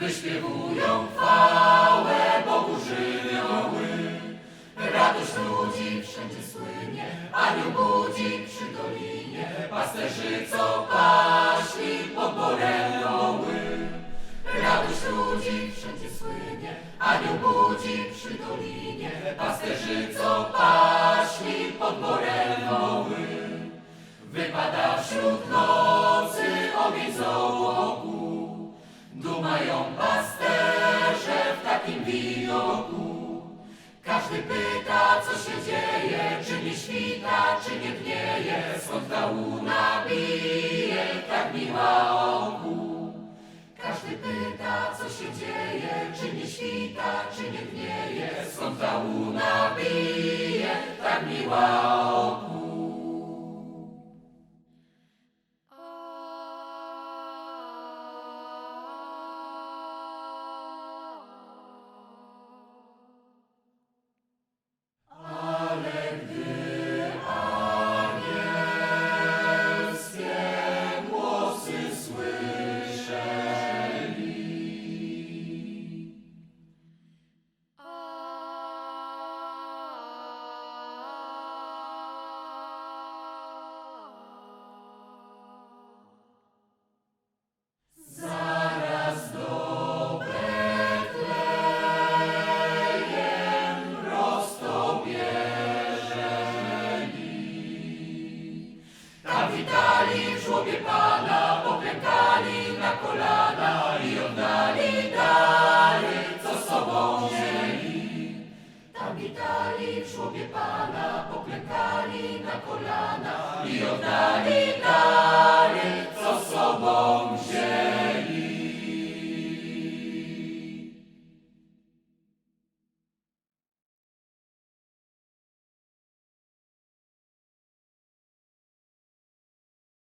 wyśpiewują chwałę Bogu żywioły. Radość ludzi wszędzie słynie, anioł budzi przy dolinie, pasterzy, co paśli pod borem woły. Radość ludzi wszędzie słynie, anioł budzi przy dolinie, pasterzy, co paśli pod borem woły. Wypada wśród nocy ogień widoku. Każdy pyta, co się dzieje, czy nie świta, czy nie dnieje, skąd ta łuna bije, tak miła oku. Każdy pyta, co się dzieje, czy nie świta, czy nie dnieje, skąd ta łuna bije, tak miła oku. Witali w żłobie Pana, poklękali na kolana i oddali